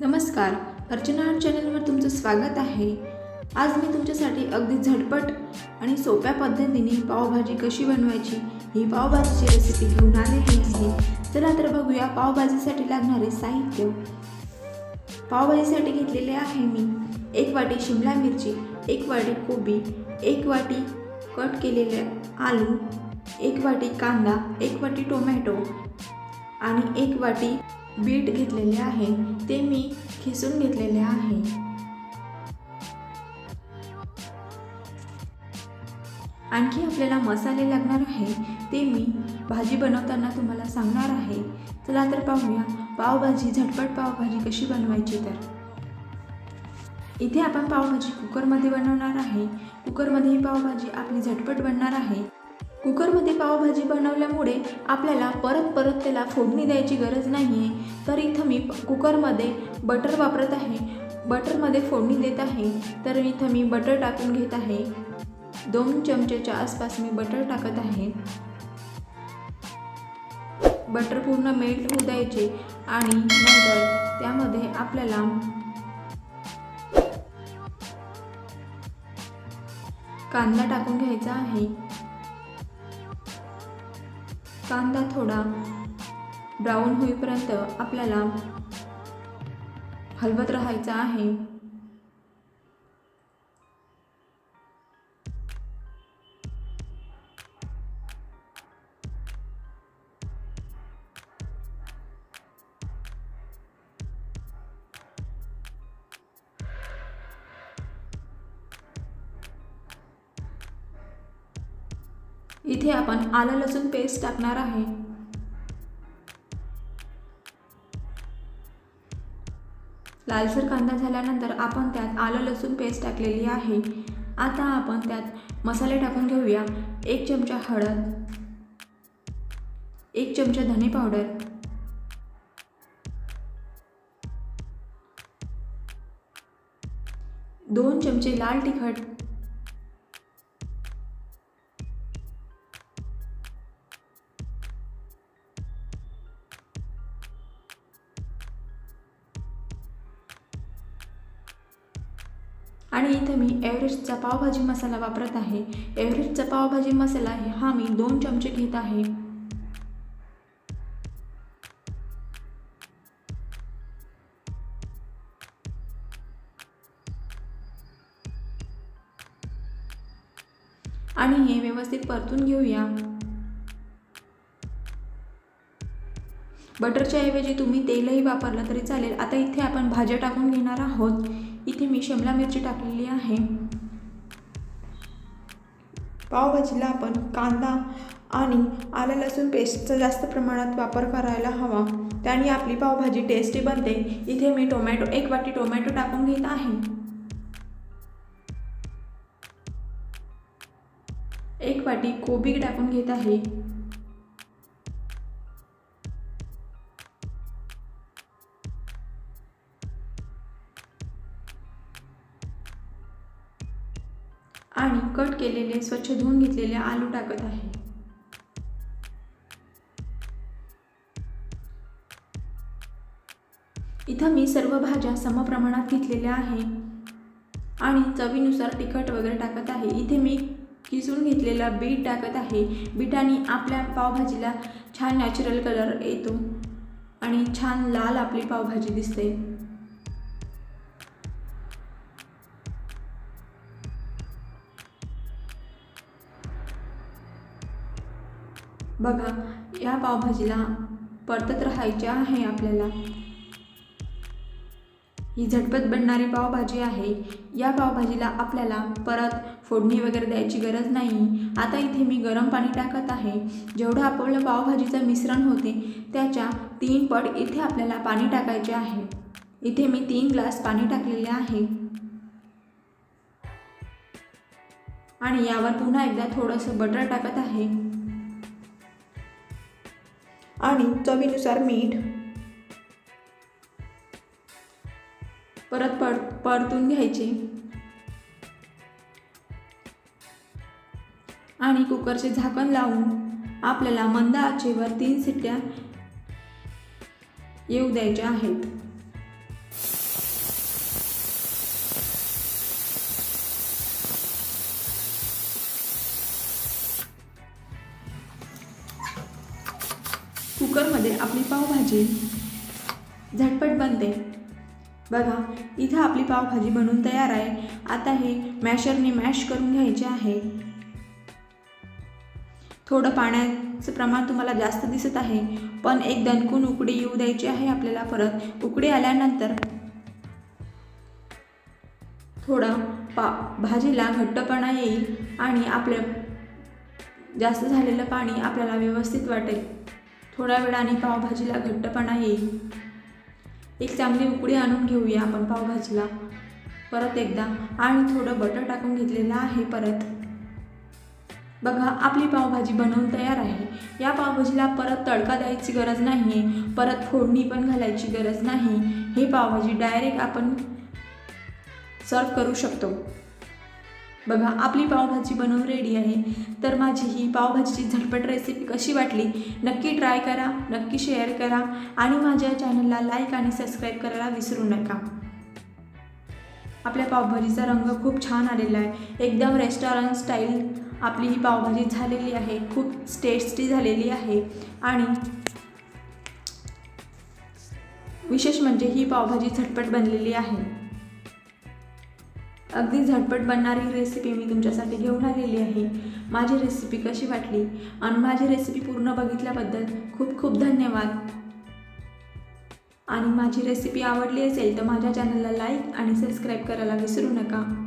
नमस्कार अर्चना आर्ट चॅनलवर तुमचं स्वागत आहे. आज मी तुमच्यासाठी अगदी झटपट आणि सोप्या पद्धतीने पावभाजी कशी बनवायची ही पावभाजीची रेसिपी घेऊन आलेली आहे. चला तर बघूया पावभाजीसाठी लागणारे साहित्य. पावभाजीसाठी घेतलेले आहे मी एक वाटी शिमला मिरची एक वाटी कोबी एक वाटी कट केलेले आलू एक वाटी कांदा एक वाटी टोमॅटो आणि एक वाटी बीट घेतलेले आहे ते मी खिसून घेतलेले आहे. आणखी आपल्याला मसाले लागणार आहे ते मी भाजी बनवताना तुम्हाला सांगणार आहे. चला तर पाहूया पावभाजी झटपट पावभाजी कशी बनवायची तर. इथे आपण पावभाजी कुकरमध्ये बनवणार आहे. कुकरमध्ये ही पावभाजी आपली झटपट बनणार आहे. कुकरमध्ये पावभाजी बनवल्यामुळे आपल्याला परत परत त्याला फोडणी द्यायची गरज नाही आहे तर इथं मी कुकरमध्ये बटर वापरत आहे. बटरमध्ये फोडणी देत आहे. तर इथं मी बटर टाकून घेत आहे. दोन चमचेच्या आसपास मी बटर टाकत आहे. बटर पूर्ण मेल्ट होऊ द्यायचे आणि नंतर त्यामध्ये आपल्याला कांदा टाकून घ्यायचा आहे. कांदा थोडा ब्राऊन होईपर्यंत आपल्याला हलवत राहायचा आहे. इथे आपण आलं लसूण पेस्ट टाकणार आहे. लालसर कांदा झाल्यानंतर आपण त्यात आलं लसूण पेस्ट टाकलेली आहे. आता आपण त्यात मसाले टाकून घेऊया. एक चमचा हळद एक चमचा धने पावडर दोन चमचे लाल तिखट आणि इथं मी एव्हरेस्टचा पावभाजी मसाला वापरत आहे. एव्हरेस्टचा पावभाजी मसाला हे हा मी दोन चमचे घेत आहे. आणि हे व्यवस्थित परतून घेऊया. बटरच्या ऐवजी तुम्ही तेलही वापरलं तरी चालेल. आता इथे आपण भाज्या टाकून घेणार आहोत. इथे मी शिमला मिरची टाकलेली आहे. पावभाजीला आपण कांदा आणि आलं लसूण पेस्टचा जास्त प्रमाणात वापर करायला हवा. त्याने आपली पावभाजी टेस्टी बनते. इथे मी टोमॅटो एक वाटी टोमॅटो टाकून घेत आहे. एक वाटी कोबी टाकून घेत आहे. आणि कट केलेले स्वच्छ धुवून घेतलेले आलू टाकत आहे. इथं मी सर्व भाज्या समप्रमाणात घेतलेल्या आहे. आणि चवीनुसार तिखट वगैरे टाकत आहे. इथे मी किसून घेतलेला बीट टाकत आहे. बीटाने आपल्या पावभाजीला छान नॅचरल कलर येतो. आणि छान लाल आपली पावभाजी दिसते. बघा या पावभाजीला परतत राहायचे आहे आपल्याला. ही झटपट बनणारी पावभाजी आहे. या पावभाजीला आपल्याला परत फोडणी वगैरे द्यायची गरज नाही. आता इथे मी गरम पाणी टाकत आहे. जेवढं आपलं पावभाजीचं मिश्रण होते त्याच्या तीन पट इथे आपल्याला पाणी टाकायचे आहे. इथे मी तीन ग्लास पाणी टाकलेले आहे. आणि यावर पुन्हा एकदा थोडंसं बटर टाकत आहे. आणि चवीनुसार मीठ. परत पड परतून घ्यायचे. आणि कुकरचे झाकण लावून आपल्याला मंद आचेवर तीन सिट्ट्या येऊ द्यायच्या आहेत. कुकरमध्ये आपली पावभाजी. झटपट बनते. बघा इथं आपली पावभाजी बनवून तयार आहे. आता हे मॅशरने मॅश करून घ्यायचे आहे. थोडं पाण्याचं प्रमाण तुम्हाला जास्त दिसत आहे पण एक दणकून उकडी येऊ द्यायची आहे आपल्याला परत. उकडी आल्यानंतर थोडं पा भाजीला घट्टपणा येईल आणि आपलं जास्त झालेलं पाणी आपल्याला व्यवस्थित वाटेल. थोड्या वेळाने पावभाजीला घट्टपणा येईल. एक चांगली उकडी आणून घेऊया आपण पावभाजीला. परत एकदा आणि थोडं बटर टाकून घेतलेलं आहे परत. बघा आपली पावभाजी बनवून तयार आहे. या पावभाजीला परत तडका द्यायची गरज नाही आहे परत फोडणी पण घालायची गरज नाही. हे पावभाजी डायरेक्ट आपण सर्व करू शकतो. बघा आपली पावभाजी बनवून रेडी आहे. तर माझी ही पावभाजीची झटपट रेसिपी कशी वाटली नक्की ट्राय करा नक्की शेअर करा आणि माझ्या चॅनलला लाईक आणि सबस्क्राईब करायला विसरू नका. आपल्या पावभाजीचा रंग खूप छान आलेला आहे. एकदम रेस्टॉरंट स्टाईल आपली ही पावभाजी झालेली आहे. खूप टेस्टी झालेली आहे. आणि विशेष म्हणजे ही पावभाजी झटपट बनलेली आहे. अगदी झटपट बनणारी रेसिपी मी तुमच्यासाठी घेऊन आलेली आहे. माझी रेसिपी कशी वाटली? आणि माझी रेसिपी पूर्ण बघितल्याबद्दल खूप खूप धन्यवाद. आणि माझी रेसिपी आवडली असेल तर माझ्या चॅनलला लाईक आणि सबस्क्राईब करायला विसरू नका.